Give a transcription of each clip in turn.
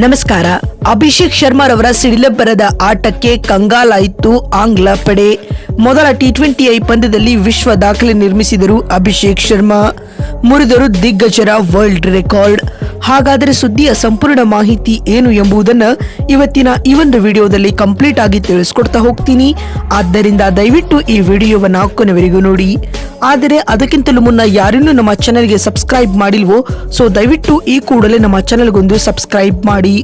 ನಮಸ್ಕಾರ. ಅಭಿಷೇಕ್ ಶರ್ಮಾರವರ ಸಿಡಿಲಬ್ಬರದ ಆಟಕ್ಕೆ ಕಂಗಾಲಾಯಿತು ಆಂಗ್ಲ ಪಡೆ. ಮೊದಲ ಟಿ ಟ್ವೆಂಟಿ ಐ ಪಂದ್ಯದಲ್ಲಿ ವಿಶ್ವ ದಾಖಲೆ ನಿರ್ಮಿಸಿದರು ಅಭಿಷೇಕ್ ಶರ್ಮಾ. ಮುರಿದರು ದಿಗ್ಗಜರ ವರ್ಲ್ಡ್ ರೆಕಾರ್ಡ್ ಹಾಗಾದರೆ ಸುದ್ದಿಯ ಸಂಪೂರ್ಣ ಮಾಹಿತಿ ಏನು ಎಂಬುದನ್ನು ಇವತ್ತಿನ ಈ ಒಂದು ವಿಡಿಯೋದಲ್ಲಿ ಕಂಪ್ಲೀಟ್ ಆಗಿ ತಿಳಿಸ್ಕೊಡ್ತಾ ಹೋಗ್ತೀನಿ. ಆದ್ದರಿಂದ ದಯವಿಟ್ಟು ಈ ವಿಡಿಯೋವನ್ನು ಕೊನೆವರೆಗೂ ನೋಡಿ. ಆದರೆ ಅದಕ್ಕಿಂತಲೂ ಮುನ್ನ ಯಾರಿನ್ನೂ ನಮ್ಮ ಚಾನೆಲ್ಗೆ ಸಬ್ಸ್ಕ್ರೈಬ್ ಮಾಡಿಲ್ವೋ? ಸೊ ದಯವಿಟ್ಟು ಈ ಕೂಡಲೇ ನಮ್ಮ ಚಾನೆಲ್ಗೊಂದು ಸಬ್ಸ್ಕ್ರೈಬ್ ಮಾಡಿ.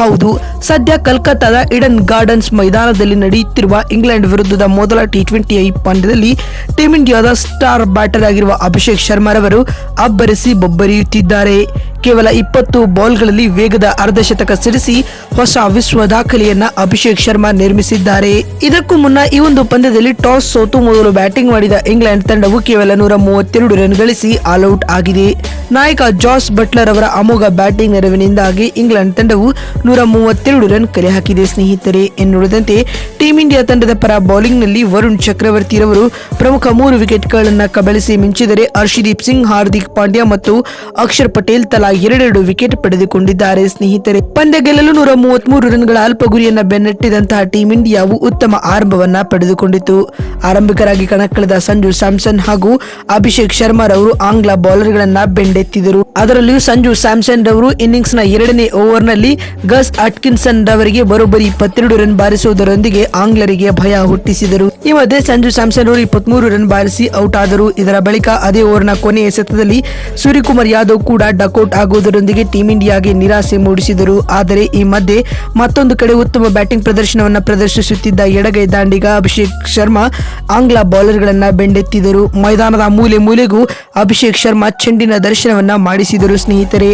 ಹೌದು, ಸದ್ಯ ಕಲ್ಕತ್ತಾದ ಇಡನ್ ಗಾರ್ಡನ್ಸ್ ಮೈದಾನದಲ್ಲಿ ನಡೆಯುತ್ತಿರುವ ಇಂಗ್ಲೆಂಡ್ ವಿರುದ್ಧದ ಮೊದಲ ಟಿ ಟ್ವೆಂಟಿ ಐ ಪಂದ್ಯದಲ್ಲಿ ಟೀಮ್ ಇಂಡಿಯಾದ ಸ್ಟಾರ್ ಬ್ಯಾಟರ್ ಆಗಿರುವ ಅಭಿಷೇಕ್ ಶರ್ಮಾರವರು ಅಬ್ಬರಿಸಿ ಬೊಬ್ಬರಿಯುತ್ತಿದ್ದಾರೆ. ಕೇವಲ ಇಪ್ಪತ್ತು ಬಾಲ್ಗಳಲ್ಲಿ ವೇಗದ ಅರ್ಧಶತಕ ಸಿಡಿಸಿ ಹೊಸ ವಿಶ್ವ ದಾಖಲೆಯನ್ನ ಅಭಿಷೇಕ್ ಶರ್ಮಾ ನಿರ್ಮಿಸಿದ್ದಾರೆ. ಇದಕ್ಕೂ ಮುನ್ನ ಈ ಒಂದು ಪಂದ್ಯದಲ್ಲಿ ಟಾಸ್ ಸೋತು ಮೊದಲು ಬ್ಯಾಟಿಂಗ್ ಮಾಡಿದ ಇಂಗ್ಲೆಂಡ್ ತಂಡವು ಕೇವಲ ನೂರ ಮೂವತ್ತೆರಡು ರನ್ ಗಳಿಸಿ ಆಲ್ಔಟ್ ಆಗಿದೆ. ನಾಯಕ ಜಾಸ್ ಬಟ್ಲರ್ ಅವರ ಅಮೋಘ ಬ್ಯಾಟಿಂಗ್ ನೆರವಿನಿಂದಾಗಿ ಇಂಗ್ಲೆಂಡ್ ತಂಡವು ನೂರ ಮೂವತ್ತೆರಡು ರನ್ ಕರೆ ಹಾಕಿದೆ. ಸ್ನೇಹಿತರೆ, ಎನ್ನುವುದಂತೆ ಟೀಂ ಇಂಡಿಯಾ ತಂಡದ ಪರ ಬೌಲಿಂಗ್ನಲ್ಲಿ ವರುಣ್ ಚಕ್ರವರ್ತಿರವರು ಪ್ರಮುಖ ಮೂರು ವಿಕೆಟ್ಗಳನ್ನು ಕಬಳಿಸಿ ಮಿಂಚಿದರೆ ಹರ್ಷದೀಪ್ ಸಿಂಗ್, ಹಾರ್ದಿಕ್ ಪಾಂಡ್ಯ ಮತ್ತು ಅಕ್ಷರ್ ಪಟೇಲ್ ತಲಾ ಎರಡೆರಡು ವಿಕೆಟ್ ಪಡೆದುಕೊಂಡಿದ್ದಾರೆ. ಸ್ನೇಹಿತರೆ, ಪಂದ್ಯ ಗೆಲ್ಲಲು ನೂರ ಮೂವತ್ಮೂರು ರನ್ಗಳ ಅಲ್ಪ ಗುರಿಯನ್ನ ಬೆನ್ನಟ್ಟಿದಂತಹ ಟೀಂ ಇಂಡಿಯಾವು ಉತ್ತಮ ಆರಂಭವನ್ನ ಪಡೆದುಕೊಂಡಿತು ಆರಂಭಿಕರಾಗಿ ಕಣಕ್ಕಿಳಿದ ಸಂಜು ಸ್ಯಾಮ್ಸನ್ ಹಾಗೂ ಅಭಿಷೇಕ್ ಶರ್ಮಾ ರವರು ಆಂಗ್ಲ ಬೌಲರ್ಗಳನ್ನ ಬೆಂಡೆತ್ತಿದರು ಅದರಲ್ಲಿಯೂ ಸಂಜು ಸ್ಯಾಮ್ಸನ್ ರವರು ಇನ್ನಿಂಗ್ಸ್ನ ಎರಡನೇ ಓವರ್ನಲ್ಲಿ ಗಸ್ ಅಟ್ಕಿನ್ಸನ್ ರವರಿಗೆ ಬರೋಬ್ಬರಿ ಇಪ್ಪತ್ತೆರಡು ರನ್ ಬಾರಿಸುವುದರೊಂದಿಗೆ ಆಂಗ್ಲರಿಗೆ ಭಯ ಹುಟ್ಟಿಸಿದರು. ಈ ಮಧ್ಯೆ ಸಂಜು ಸ್ಯಾಮ್ಸನ್ ಅವರು ಇಪ್ಪತ್ಮೂರು ರನ್ ಬಾರಿಸಿ ಔಟ್ ಆದರು. ಇದರ ಬಳಿಕ ಅದೇ ಓವರ್ನ ಕೊನೆಯ ಎಸೆತದಲ್ಲಿ ಸೂರ್ಯಕುಮಾರ್ ಯಾದವ್ ಕೂಡ ಡಕೌಟ್ ಆಗುವುದರೊಂದಿಗೆ ಟೀಂ ಇಂಡಿಯಾಗೆ ನಿರಾಸೆ ಮೂಡಿಸಿದರು. ಆದರೆ ಈ ಮಧ್ಯೆ ಮತ್ತೊಂದು ಕಡೆ ಉತ್ತಮ ಬ್ಯಾಟಿಂಗ್ ಪ್ರದರ್ಶನವನ್ನು ಪ್ರದರ್ಶಿಸುತ್ತಿದ್ದ ಎಡಗೈ ದಾಂಡಿಗ ಅಭಿಷೇಕ್ ಶರ್ಮಾ ಆಂಗ್ಲ ಬೌಲರ್ಗಳನ್ನು ಬೆಂಡೆತ್ತಿದರು ಮೈದಾನದ ಮೂಲೆ ಮೂಲೆಗೂ ಅಭಿಷೇಕ್ ಶರ್ಮಾ ಚೆಂಡಿನ ದರ್ಶನವನ್ನ ಮಾಡಿಸಿದರು ಸ್ನೇಹಿತರೆ.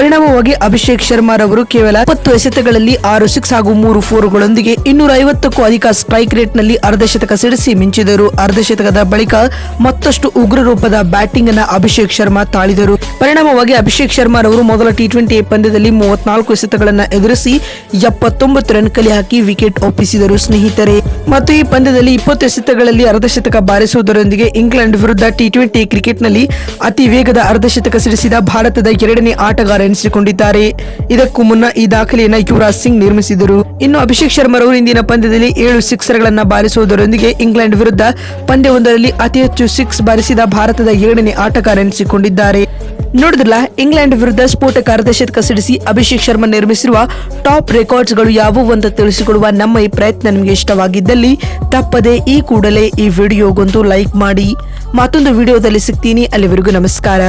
ಪರಿಣಾಮವಾಗಿ ಅಭಿಷೇಕ್ ಶರ್ಮಾ ರವರು ಕೇವಲ ಇಪ್ಪತ್ತು ಎಸೆತಗಳಲ್ಲಿ ಆರು ಸಿಕ್ಸ್ ಹಾಗೂ ಮೂರು ಫೋರುಗಳೊಂದಿಗೆ ಇನ್ನೂರ ಐವತ್ತಕ್ಕೂ ಅಧಿಕ ಸ್ಟ್ರೈಕ್ ರೇಟ್ನಲ್ಲಿ ಅರ್ಧಶತಕ ಸಿಡಿಸಿ ಮಿಂಚಿದರು. ಅರ್ಧಶತಕದ ಬಳಿಕ ಮತ್ತಷ್ಟು ಉಗ್ರ ರೂಪದ ಬ್ಯಾಟಿಂಗ್ ಅನ್ನ ಅಭಿಷೇಕ್ ಶರ್ಮಾ ತಾಳಿದರು. ಪರಿಣಾಮವಾಗಿ ಅಭಿಷೇಕ್ ಶರ್ಮಾ ರವರು ಮೊದಲ ಟಿ ಟ್ವೆಂಟಿ ಪಂದ್ಯದಲ್ಲಿ ಮೂವತ್ನಾಲ್ಕು ಎಸೆತಗಳನ್ನು ಎದುರಿಸಿ ಎಪ್ಪತ್ತೊಂಬತ್ತು ರನ್ ಕಲೆ ಹಾಕಿ ವಿಕೆಟ್ ಒಪ್ಪಿಸಿದರು ಸ್ನೇಹಿತರೆ. ಮತ್ತು ಈ ಪಂದ್ಯದಲ್ಲಿ ಇಪ್ಪತ್ತು ಎಸೆತಗಳಲ್ಲಿ ಅರ್ಧಶತಕ ಬಾರಿಸುವುದರೊಂದಿಗೆ ಇಂಗ್ಲೆಂಡ್ ವಿರುದ್ಧ ಟಿ ಟ್ವೆಂಟಿ ಕ್ರಿಕೆಟ್ನಲ್ಲಿ ಅತಿ ವೇಗದ ಅರ್ಧಶತಕ ಸಿಡಿಸಿದ ಭಾರತದ ಎರಡನೇ ಆಟಗಾರ ಎನಿಸಿಕೊಂಡಿದ್ದಾರೆ ಇದಕ್ಕೂ ಮುನ್ನ ಈ ದಾಖಲೆಯನ್ನ ಯುವರಾಜ್ ಸಿಂಗ್ ನಿರ್ಮಿಸಿದರು. ಇನ್ನು ಅಭಿಷೇಕ್ ಶರ್ಮಾ ಅವರು ಇಂದಿನ ಪಂದ್ಯದಲ್ಲಿ ಏಳು ಸಿಕ್ಸರ್ಗಳನ್ನ ಬಾರಿಸುವುದರೊಂದಿಗೆ ಇಂಗ್ಲೆಂಡ್ ವಿರುದ್ಧ ಪಂದ್ಯವೊಂದರಲ್ಲಿ ಅತಿ ಹೆಚ್ಚು ಸಿಕ್ಸ್ ಬಾರಿಸಿದ ಭಾರತದ ಏಳನೇ ಆಟಗಾರ ಎನಿಸಿಕೊಂಡಿದ್ದಾರೆ ನೋಡಿದ್ರಲ್ಲ, ಇಂಗ್ಲೆಂಡ್ ವಿರುದ್ಧ ಸ್ಫೋಟಕ ಅರ್ಧಶತಕ ಸಿಡಿಸಿ ಅಭಿಷೇಕ್ ಶರ್ಮಾ ನಿರ್ಮಿಸಿರುವ ಟಾಪ್ ರೆಕಾರ್ಡ್ಸ್ಗಳು ಯಾವುವು ಅಂತ ತಿಳಿಸಿಕೊಡುವ ನಮ್ಮ ಈ ಪ್ರಯತ್ನ ನಿಮಗೆ ಇಷ್ಟವಾಗಿದ್ದಲ್ಲಿ ತಪ್ಪದೆ ಈ ಕೂಡಲೇ ಈ ವಿಡಿಯೋಗೊಂದು ಲೈಕ್ ಮಾಡಿ. ಮತ್ತೊಂದು ವಿಡಿಯೋದಲ್ಲಿ ಸಿಗ್ತೀನಿ. ಅಲ್ಲಿವರೆಗೂ ನಮಸ್ಕಾರ.